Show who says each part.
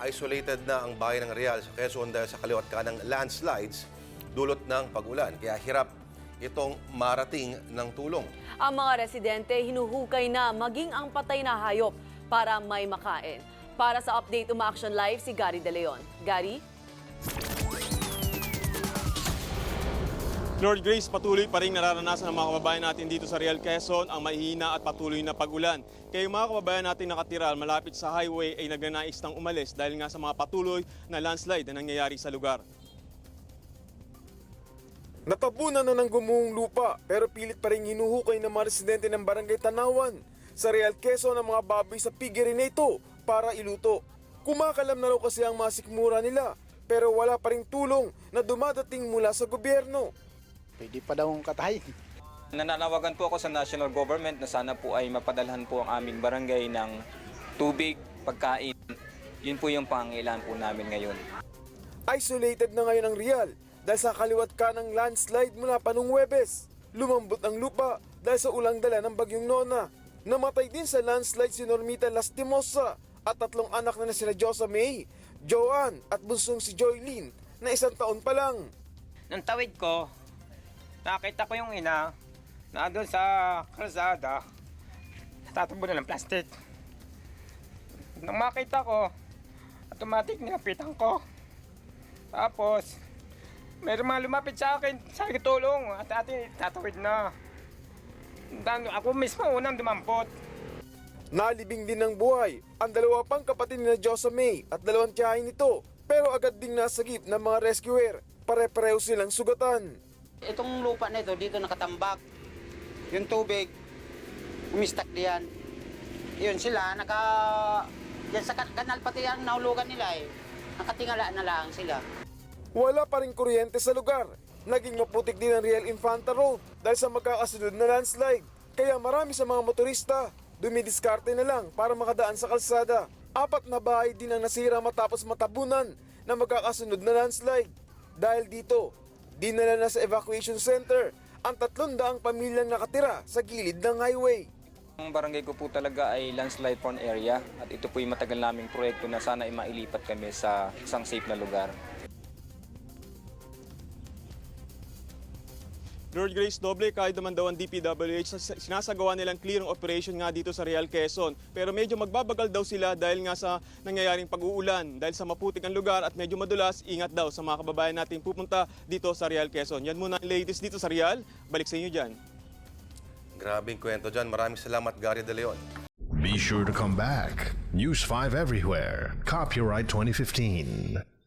Speaker 1: isolated na ang bayan ng Real sa Quezon dahil sa kaliwat kanang landslides dulot ng pag-ulan. Kaya hirap itong marating ng tulong.
Speaker 2: Ang mga residente hinuhukay na maging ang patay na hayop para may makain. Para sa update Uma-Action Live, si Gary De Leon. Gary?
Speaker 3: Lord Grace, patuloy pa rin nararanasan ng mga kababayan natin dito sa Real Quezon ang mahina at patuloy na pag-ulan. Kaya yung mga kababayan natin nakatira malapit sa highway ay nagnanais ng umalis dahil nga sa mga patuloy na landslide na nangyayari sa lugar.
Speaker 4: Natabunan na ng gumuhong lupa pero pilit pa rin hinuhukay ng mga residente ng barangay Tanawan sa Real Quezon ang mga baboy sa Pigerinito para iluto. Kumakalam na raw kasi ang mga sikmura nila pero wala pa ring tulong na dumadating mula sa gobyerno.
Speaker 5: Pwede pa daw katay.
Speaker 6: Nananawagan po ako sa national government na sana po ay mapadalhan po ang aming barangay ng tubig, pagkain. Yun po yung pangangailangan po namin ngayon.
Speaker 4: Isolated na ngayon ang Real dahil sa kaliwat ka ng landslide mula pa nung Webes. Lumambot ang lupa dahil sa ulang dala ng bagyong Nona. Namatay din sa landslide si Normita Lastimosa at tatlong anak na na sila Josa May, Joanne at bunsong si Joylene na isang taon pa lang.
Speaker 7: Nung tawid ko, nakita ko yung ina na doon sa kalsada, natatubo na ng plastic. Nung makita ko, automatic nilapitan ko. Tapos, meron mga lumapit sa akin, sabi ko tulong, at ate, tatawid na. Dan- Ako mismo unang dumampot.
Speaker 4: Nalibing din ng buhay ang dalawa pang kapatid ni Josa May at dalawang tiyahin nito pero agad ding nasagip ng mga rescuer. Pare-pareho silang sugatan.
Speaker 8: Itong lupa na ito, dito nakatambak. Yung tubig, umistak diyan. Yun sila, naka... Yan sa kan- kanal pati ang nahulugan nila eh. Nakatingala na lang sila.
Speaker 4: Wala pa rin kuryente sa lugar. Naging maputik din ang Real Infanta Road dahil sa magkakasunod na landslide. Kaya marami sa mga motorista dumidiskarte na lang para makadaan sa kalsada. Apat na bahay din ang nasira matapos matabunan na magkakasunod na landslide. Dahil dito, dinala na sa evacuation center ang tatlong daang pamilyang nakatira sa gilid ng highway.
Speaker 6: Ang barangay ko po talaga ay landslide prone area at ito po yung matagal naming proyekto na sana ay mailipat kami sa isang safe na lugar.
Speaker 3: Lord Grace Doble, kahit naman daw ang DPWH, sa- sinasagawa nilang clearing operation nga dito sa Real Quezon. Pero medyo magbabagal daw sila dahil nga sa nangyayaring pag-uulan. Dahil sa maputik ang lugar at medyo madulas, ingat daw sa mga kababayan natin pupunta dito sa Real Quezon. Yan muna ang latest dito sa Real. Balik sa inyo dyan.
Speaker 1: Grabing kwento dyan. Maraming salamat, Gary De Leon.
Speaker 9: Be sure to come back. News 5 everywhere. Copyright 2015.